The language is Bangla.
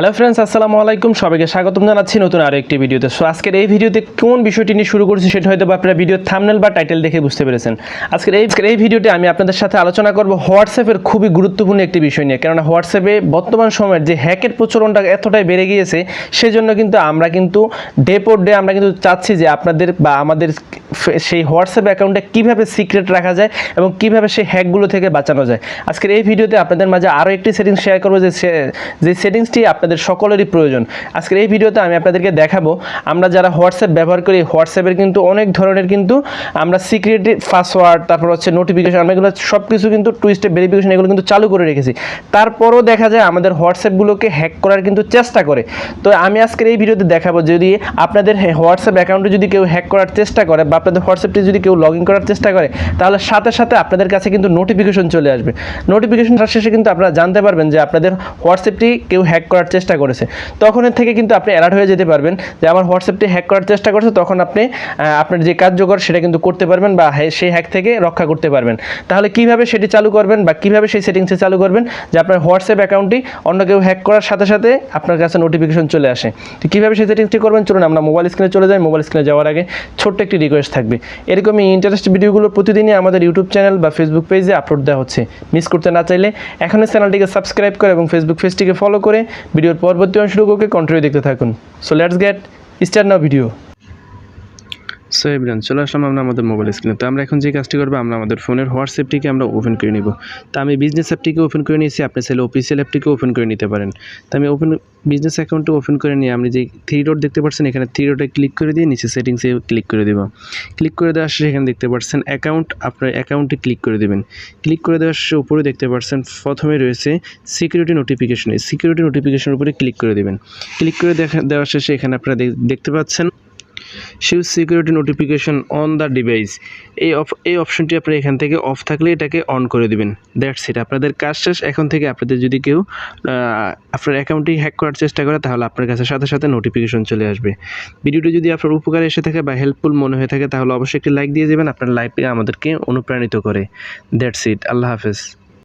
হ্যালো ফ্রেন্ডস আসসালামু আলাইকুম। সবাইকে স্বাগতম জানাচ্ছি নতুন আরও একটি ভিডিওতে। সো আজকের এই ভিডিওতে কোন বিষয়টি নিয়ে শুরু করছি সেটা হয়তো আপনারা ভিডিওর থামনেল বা টাইটেল দেখে বুঝতে পেরেছেন। আজকের এই এই ভিডিওতে আমি আপনাদের সাথে আলোচনা করব হোয়াটসঅ্যাপের খুবই গুরুত্বপূর্ণ একটি বিষয় নিয়ে। কেননা হোয়াটসঅ্যাপে বর্তমান সময়ের যে হ্যাকের প্রচলনটা এতটাই বেড়ে গিয়েছে, সেজন্য কিন্তু আমরা কিন্তু ডে পর ডে আমরা কিন্তু চাচ্ছি যে আপনাদের বা আমাদের সেই হোয়াটসঅ্যাপ অ্যাকাউন্টে কীভাবে সিক্রেট রাখা যায় এবং কীভাবে সেই হ্যাকগুলো থেকে বাঁচানো যায়। আজকের এই ভিডিওতে আপনাদের মাঝে আরও একটি সেটিংস শেয়ার করব যে যে সেটিংসটি আপনাদের সকলেরই প্রয়োজন। আজকের এই ভিডিওতে আমি আপনাদেরকে দেখাবো, আমরা যারা হোয়াটসঅ্যাপ ব্যবহার করি, হোয়াটসঅ্যাপের কিন্তু অনেক ধরনের কিন্তু আমরা সিক্রেট পাসওয়ার্ড তারপর হচ্ছে নোটিফিকেশন আমরা এগুলো সব কিছু কিন্তু টুইস্টে ভেরিফিকেশন এগুলো কিন্তু চালু করে রেখেছি। তারপরও দেখা যায় আমাদের হোয়াটসঅ্যাপগুলোকে হ্যাক করার কিন্তু চেষ্টা করে। তো আমি আজকের এই ভিডিওতে দেখাবো যদি আপনাদের হোয়াটসঅ্যাপ অ্যাকাউন্টে যদি কেউ হ্যাক করার চেষ্টা করে বা আপনাদের হোয়াটসঅ্যাপটি যদি কেউ লগ ইন করার চেষ্টা করে, তাহলে সাথে সাথে আপনাদের কাছে কিন্তু নোটিফিকেশন চলে আসবে। নোটিফিকেশনটার শেষে কিন্তু আপনারা জানতে পারবেন যে আপনাদের হোয়াটসঅ্যাপটি কেউ হ্যাক করার চেষ্টা করেছে। তখন থেকে কিন্তু আপনি অ্যালার্ট হয়ে যেতে পারবেন যে আমার হোয়াটসঅ্যাপটি হ্যাক করার চেষ্টা করছে, তখন আপনি আপনার যে কার্যকর সেটা কিন্তু করতে পারবেন বা সেই হ্যাক থেকে রক্ষা করতে পারবেন। তাহলে কীভাবে সেটি চালু করবেন বা কীভাবে সেই সেটিংসে চালু করবেন? যে আপনার হোয়াটসঅ্যাপ অ্যাকাউন্টটি অন্য কেউ হ্যাক করার সাথে সাথে আপনার কাছে নোটিফিকেশন চলে আসে। তো কীভাবে সেই সেটিংসটি করবেন? চলুন আমরা মোবাইল স্ক্রিনে চলে যাই। মোবাইল স্ক্রিনে যাওয়ার আগে ছোট্ট একটি রিকোয়েস্ট থাকবে। এরকমই ইন্টারেস্ট ভিডিওগুলো প্রতিদিনই আমাদের ইউটিউব চ্যানেল বা ফেসবুক পেজে আপলোড দেওয়া হচ্ছে। মিস করতে না চাইলে এখনই চ্যানেলটিকে সাবস্ক্রাইব করে এবং ফেসবুক পেজটিকে ফলো করে ভিডিওর পরবর্তী অংশটুকুকে কন্টিনিউ দেখতে থাকুন। So let's get start now video so everyone, চলে আসলাম আমরা আমাদের মোবাইল স্ক্রিনে তো আমরা এখন যে কাজটি করব, আমরা আমাদের ফোনের হোয়াটসঅ্যাপটিকে আমরা ওপেন করে নিব। তো আমি বিজনেস অ্যাপটিকে ওপেন করে নিয়েছি, আপনি চাইলে অফিসিয়াল অ্যাপটিকে ওপেন করে নিতে পারেন। তো আমি ওপেন বিজনেস অ্যাকাউন্টে ওপেন করে নিয়ে আপনি যে থ্রি ডট দেখতে পাচ্ছেন, এখানে থ্রি ডটে ক্লিক করে দিয়ে নিচে সেটিংসে ক্লিক করে দেবো। ক্লিক করে দেওয়ার শেষে এখানে দেখতে পাচ্ছেন অ্যাকাউন্ট আপনার অ্যাকাউন্টে ক্লিক করে দেবেন। ক্লিক করে দেওয়ার শেষে উপরে দেখতে পাচ্ছেন, প্রথমে রয়েছে সিকিউরিটি নোটিফিকেশন সিকিউরিটি নোটিফিকেশনের উপরে ক্লিক করে দেবেন। ক্লিক করে দেখা, দেওয়ার শেষে এখানে আপনারা দেখতে পাচ্ছেন শিউ security notification on the device এই অফ এই অপশনটি আপনি এখান থেকে অফ থাকলে এটাকে অন করে দিবেন। দ্যাটস ইট আপনাদের কাজ শেষ। এখন থেকে আপনাদের যদি কেউ আপনার অ্যাকাউন্টটি হ্যাক করার চেষ্টা করে, তাহলে আপনার কাছে সাথে সাথে নোটিফিকেশন চলে আসবে। ভিডিওটি যদি আপনার উপকারে এসে থাকে বা হেল্পফুল মনে হয়ে থাকে, তাহলে অবশ্যই একটি লাইক দিয়ে দেবেন। আপনার লাইফে আমাদেরকে অনুপ্রাণিত করে। দ্যাটস ইট আল্লাহ হাফেজ।